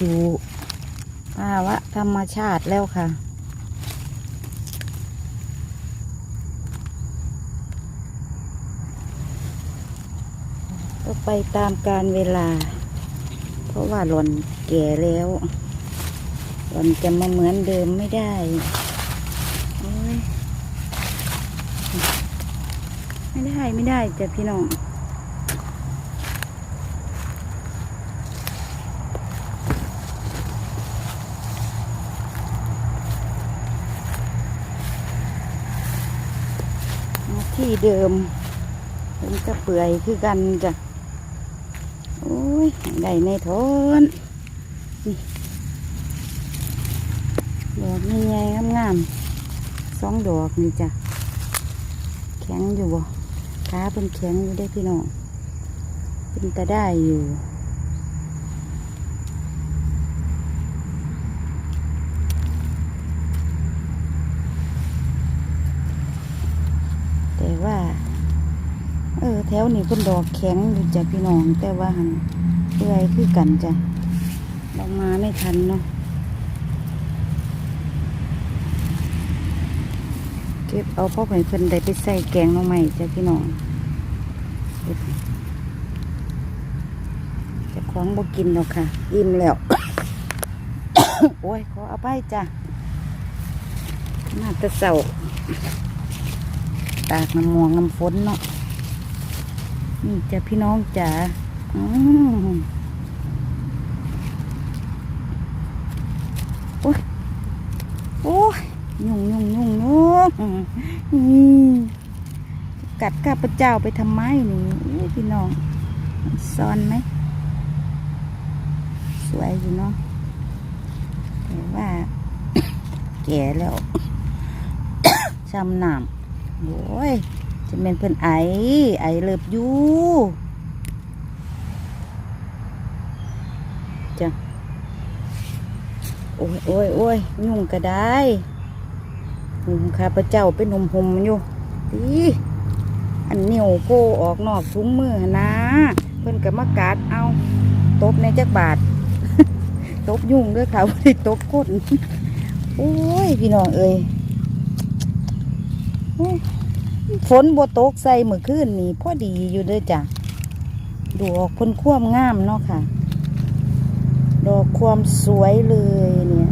สู่ภาวะธรรมชาติแล้วค่ะ ก็ไปตามการเวลา เพราะว่าหล่อนแก่แล้วหล่อนจะมาเหมือนเดิมไม่ได้ไม่ได้ไม่ได้จ้ะพี่น้อง มา ที่เดิมมันก็เปื่อยคือกันจ้ะโอ้ยได้ในทนนี่ดอกนี่ไงงามๆสองดอกนี่จ้ะแข็งอยู่บ่ขาเป็นแข็งอยู่ได้พี่น้องเป็นตะได้อยู่ แต่ว่า เออ แถวนี้เพิ่นดอกแข็งอยู่จ้ะพี่น้อง แต่ว่าหันเปื่อยคือกันจ้ะเรามาไม่ทันเนาะเก็บเอาพ่อไปเพิ่นได้ไปใส่แกงหน้องใหม่จ้ะพี่น้องจะคล้องบ่กินหรอกค่ะ อิ่มแล้ว โอ้ย ขอเอาไปจ้ะมาตะเสาตากน้ำมวงน้ำฝนเนาะ นี่จ้ะพี่น้องจ๋าอืมโอ้ยโอ้ยยุ่งยุ่งยุ่งยุ่งอืมกัดข้าพเจ้าไปทำไมนี่พี่น้องซ่อนไหม สวยอยู่เนาะแต่ว่า แก่แล้วช้ำนำโอ้ย จะเป็นเพื่อนไอไอเลิบยูจ้ะโอ้ยโอ้ยโอ้ยยุ่งก็ได้หุ่มข้าพเจ้าเป็นหุ่มหุ่มอยู่ดีอันนิ้วโผล่ออกนอกถุงมือนะ เพิ่อนก็มากัดเอาตบในจักบาทตบยุ่งด้วยค่ะว่าได้ตบก้นโอ้ย พี่น้องเอ้ยโอ้ย ฝนบัตกใส่เมื่อคืนนี่พอดีอยู่เด้อจ้ะดอกพ้นความงามเนาะค่ะ ดอกความสวยเลยเนี่ย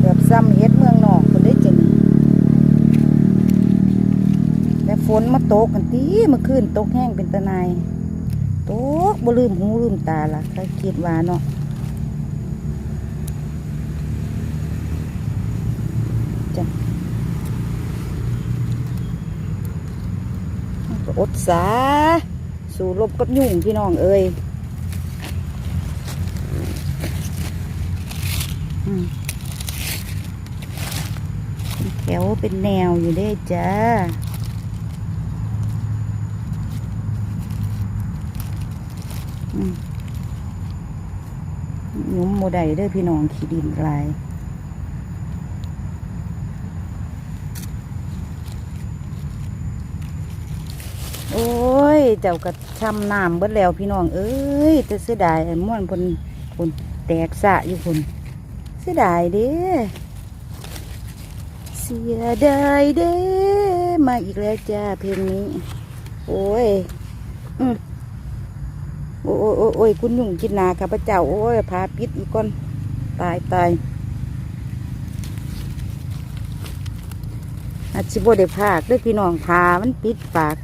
แบบซ้ำเฮ็ดเมืองนอกคนได้จังแต่ฝนมาตกกันตีเมื่อคืนตกแห้งเป็นตะนายตกบ่ลืมหูลืมตาละ่ะก็คิดว่าเนาะ อดสา สู่รบกับยุ่งพี่น้องเอ้ยแถวเป็นแนวอยู่เด้จ้าหยุ้มโมไดเด้อพี่น้อง ขี้ดินลาย โอ้ย เจ้ากระช้ำน้ำเบิดแล้วพี่น้อง เอ้ยแต่เสียดายไอ้ม่วนพนพนแตกสะอยู่พนเสียดายเด้เสียดายเด้มาอีกแล้วจ้าเพลงนี้ โอ้ย อืมโอ้ยโอ้ยโอ้ยอยคุณยุ่งกินนาข้าพเจ้า โอ้ยพาปิดอีกก่อนตายตายอาชิบได้พากด้วยพี่น้องพามันปิดปาก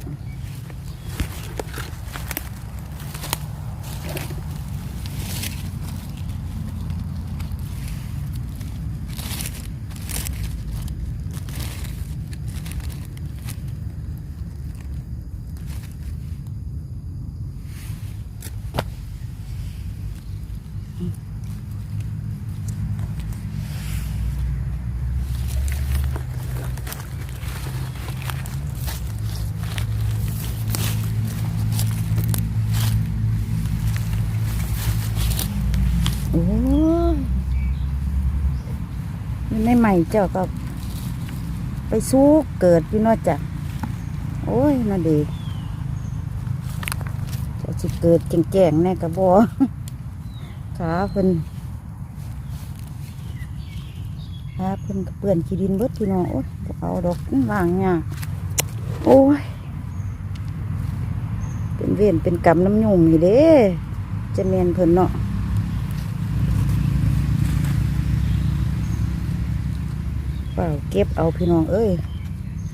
โอ้ย อยู่ในใหม่เจ้าก็ ไปสู้เกิดพี่น้อจ้ะโอ้ยน่าดีเจ้าสิเกิดแก่งๆแน่กระบอขาเพิ่นขาเพิ่นกระเปื่อนขี้ดินเบิดพี่น้องโอ้ยเอาดอกมันวางเนี่ยโอ้ยเป็นเวรเป็นกรรมน้ำยุ่งนี่เด้จะเมนเพิ่นเนาะ เก็บเอาพี่น้องเอ้ย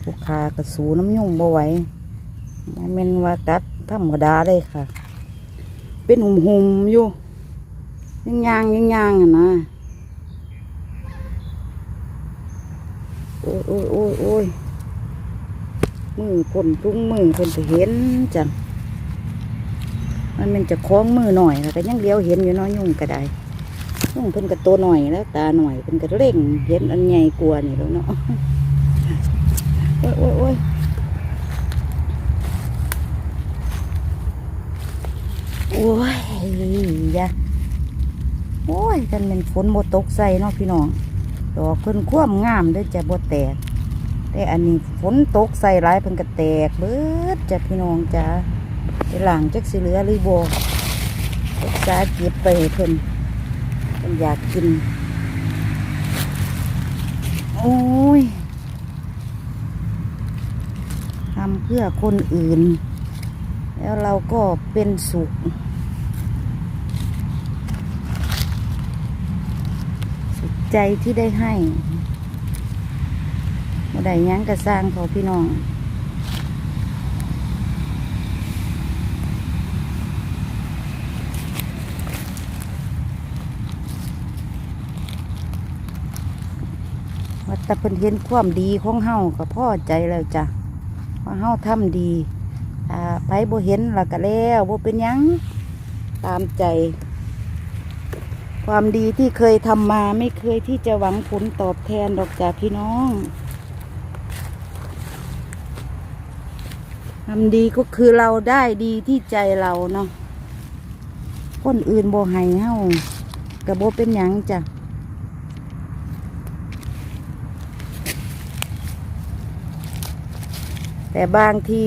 ลูกค้ากระสูน้ำยุ่งบ่ไหวบ่แม่นว่าตัดธรรมดาเลยค่ะ เป็นหุ่มหุมอยู่ยังยางยังยางอะนะโอ้ยโอ้ยโอ้ยโอ้ยมือพ่นทุงมือเพิ่นจะเห็นจังมันเป็นจะคล้องมือหน่อยแล้วก็ยังเลี้ยวเห็นอยู่น้อยยุ่งก็ได้ ยุ่งเพิ่นก็ตัวหน่อยแล้วตาหน่อยเพิ่นก็เร่งเห็นอันใหญ่กลัวนี่แล้วเนาะโอ้ยโอ้ยโอ้ยโอ้ยยาโอ้ยกันเป็นฝนบ่ตกใส่เนาะพี่น้องดอกเพิ่นคว่ำงามด้อจะบ่แตก แต่อันนี้ฝนตกใส่หลายเพิ่นก็แตกเบิดจ้ะพี่น้องจ้าไปหลังจักสิเหลือหรือบ่รักษาเก็บไปเพิ่น เพิ่นอยากกิน โอ้ยทำเพื่อคนอื่น แล้วเราก็เป็นสุข สุขใจที่ได้ให้บ่ได้ยังกระสร้างเขาพี่น้อง แต่เพิ่นเห็นความดีของเฮาก็พอใจแล้วจ้ะว่าเฮาทำดีถ้าไผบ่เห็นแล้วก็แล้วบ่เป็นหยังตามใจ ความดีที่เคยทำมาไม่เคยที่จะหวังผลตอบแทนดอกจ้ะพี่น้องทำดีก็คือเราได้ดีที่ใจเราเนาะคนอื่นโบ่ให้เฮาก็บ่เป็นหยังจ้ะ แต่บางที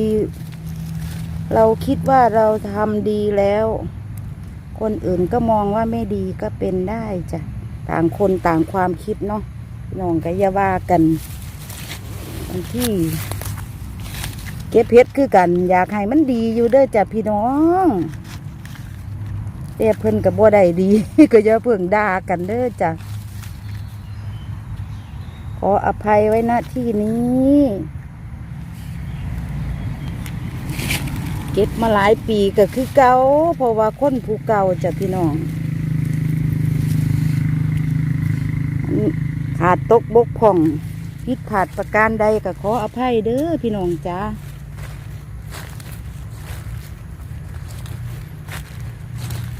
เราคิดว่าเราทำดีแล้ว คนอื่นก็มองว่าไม่ดีก็เป็นได้จ้ะ ต่างคนต่างความคิดเนาะน้องก็อย่าว่ากันบางที่เก็บเพชรคือกัน อยากให้มันดีอยู่เด้อจ้ะพี่น้องแต่เพิ่นกับบ่ได้ดี ก็อย่าเพิ่งด่ากันเด้อจ้ะขออภัยไว้ณที่นี้ เก็บมาหลายปีก็คือเก่าเพราะว่าคนผู้เก่าจ้ะพี่น้องอันขาดตกบกพ่องผิดขาดประการใดก็ขออภัยเด้อพี่น้องจ้า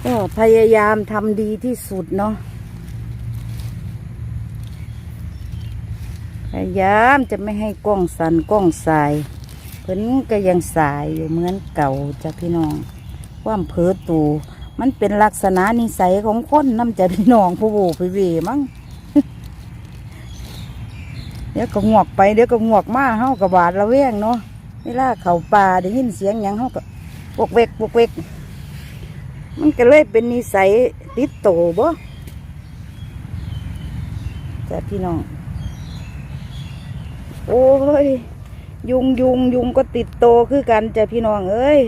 ก็พยายามทำดีที่สุดเนาะพยายามจะไม่ให้กล้องสันกล้องสาย เพิ่นก็ยังสายอยู่เหมือนเก่าจ้ะพี่น้อง ความเผลอตูมันเป็นลักษณะนิสัยของคนน้ำจะพี่น้องผู้โบผู้เวมั้งเดี๋ยวก็งวกไปเดี๋ยวก็งวกมาเฮากับบาดระแวงเนาะเวลาเขาป่าได้ยินเสียงยังเฮาก็ปกเวกปกเวก มันก็เลยเป็นนิสัยติดโตบ่จ้ะพี่น้อง โอ้ย ยุงยุงยุงก็ติดโตคือกันจ้ะพี่น้องเอ้ย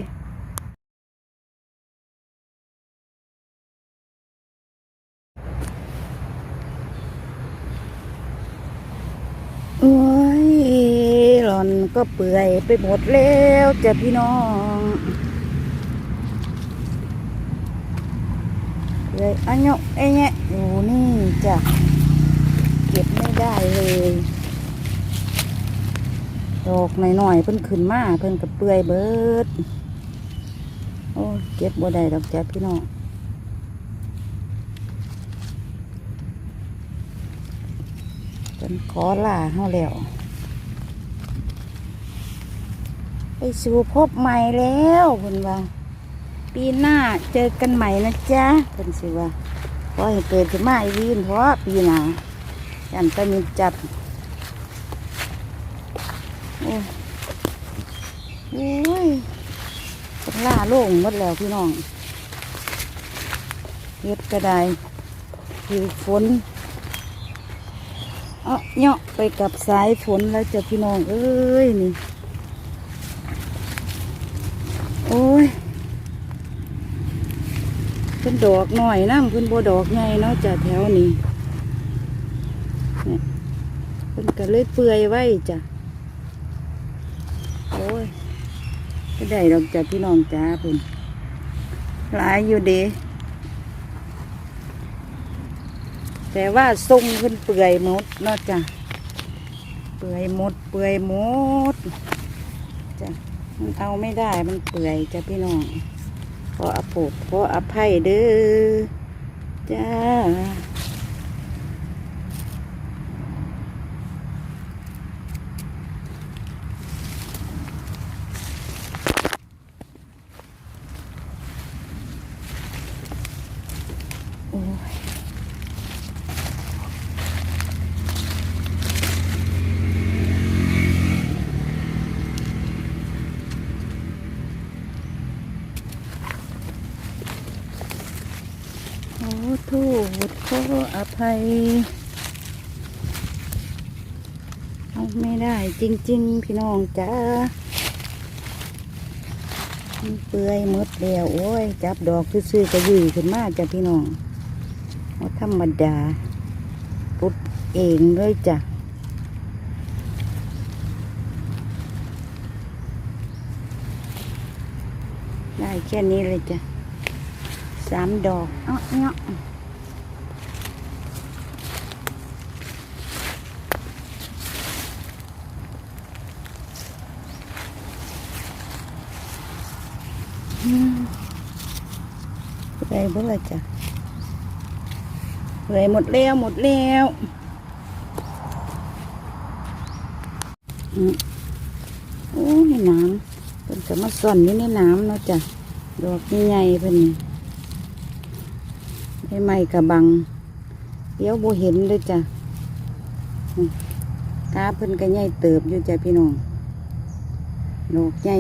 โอ้ยหลอนก็เปื่อยไปหมดแล้วจ้ะพี่น้องเปื่อยอันเนาะไอ้เนี่ยอยู่นี่จ้ะเก็บไม่ได้เลย ดอกหน่อยๆเพิ่นขึ้นมาเพิ่นกับเปื่อยเบิด โอ้เก็บบ่ได้ดอกจ้ะพี่น้องเพิ่นขอลาเฮาแล้วไปสู่พบใหม่แล้วเพิ่นว่า ปีหน้าเจอกันใหม่นะจ๊ะเพิ่นสิว่าขอให้เกิดขึ้นมาอีกวีนเพราะปีหน้ายันตะมีจัด โอ้ยล่าโล่งหมดแล้วพี่น้องเฮ็ดก็ได้คือฝนเอาเหาะไปกับสายฝนแล้วจะพี่น้องเอ้ยนี่ โอ้ยเพิ่นดอกหน่อยนะเพิ่นบ่ดอกใหญ่เนาะจ้ะแถวนี้เนี่ยเพิ่นก็เลยเปื่อยไว้จ้ะโอ้ย ก็ได้ดอกจ้ะพี่น้องจ้าเพิ่นหลายอยู่เด้แต่ว่าทรงเพิ่นเปื่อยหมดเนาะจ้ะเปื่อยหมด เปื่อยหมดจ้ะมันเอาไม่ได้มันเปื่อยจ้ะพี่น้องขออภพขออภัยเด้อจ้า โอ้ยขอโทษ ขออภัยเอาไม่ได้จริง ๆ พี่น้องจ้าเปื่อยมดแล้วโอ้ย จับดอกซื่อๆก็ยืดขึ้นมาจ้ะพี่น้องเอาธรรมดาปุดเองเลยจ้ะได้แค่นี้เลยจ้ะสามดอกเอ้อเนาะ เบ่ละจ้ะเลยหมดแล้วหมดแล้วโอ้ยน้ำเป็นจะมาซ่อนอยู่ในน้ำเนาะจ้ะดอกใหญ่เพิ่นไม่ไหม้กระบังเดี๋ยวโบเห็นเลยจ้ะกาเพิ่นก็ใหญ่เติบอยู่จ้ะพี่น้องดอกใหญ่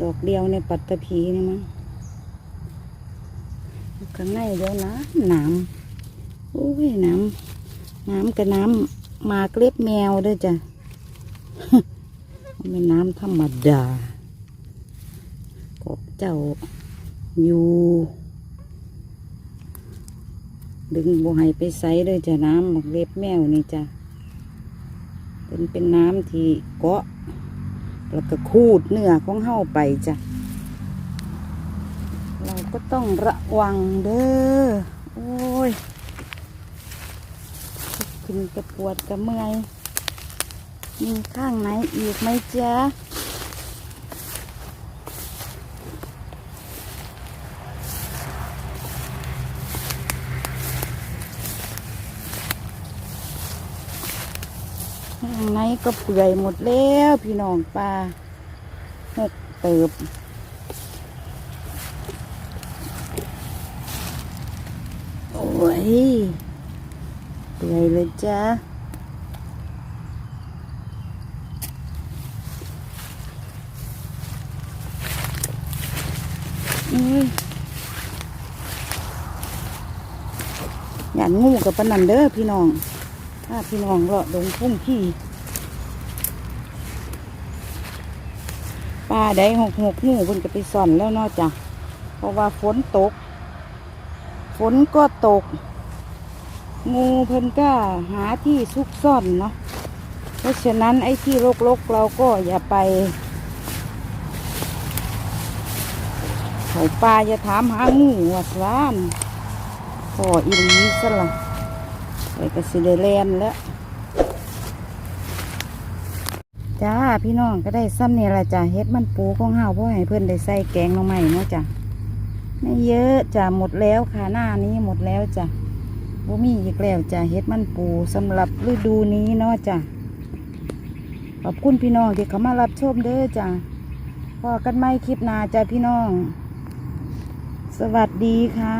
ดอกเดียวในปัตตภีนี่มั้ง ข้างในเดี๋ยวนะน้ำโอ้ยน้ำน้ำกับน้ำมาเกล็บแมวเด้วยจ้ะไมันเป็นน้ำธรรมดากบเจ้าอยู่ดึงบวให้ไปใส่เลยจ้ะน้ำหมักเล็บแมวนี่จ้ะเป็นเป็นน้ำที่เกาะแล้วก็คูดเนื้อของเฮาไปจ้ะ ก็ต้องระวังเด้อ โอ้ยขึ้นกระปวดกระเมื่อยมีข้างไหนอีกไหมจ๊ะข้างในก็เปื่อยหมดแล้วพี่น้องปลาหกเติบ โอ้ยเปื่อยเลยจ้าอยหยานงูกับปนันเด้อพี่น้องถ้าพี่น้องเลาะดงพุ่งพี่ป้าได้หกหกงูเพิ่นก็ไปซ่อนแล้วเนอกจากเพราะว่าฝนตก ฝนก็ตก งูเพิ่นก็หาที่ซุกซ่อนเนาะเพราะฉะนั้นไอ้ที่รกๆเราก็อย่าไปเขาป่าอย่าถามหางูว่าสานพออีหลีซะละไปกสิเดแลนแล้วจ้าพี่น้องก็ได้ซ้ำเนี่ยละจ้ะเฮ็ดมันปูของเฮาเพราะให้เพื่อนได้ใส่แกงหน่อไม้เนาะจ้ะ ไม่เยอะจ้ะหมดแล้วค่ะหน้านี้หมดแล้วจ้ะบ่มีอีกแล้วจ้ะเฮ็ดมันปูสำหรับฤดูนี้เนาะจ้ะขอบคุณพี่น้องที่เขามารับชมเด้อจ้ะพอกันไม่คลิปหน้าจ้ะพี่น้อง สวัสดีค่ะ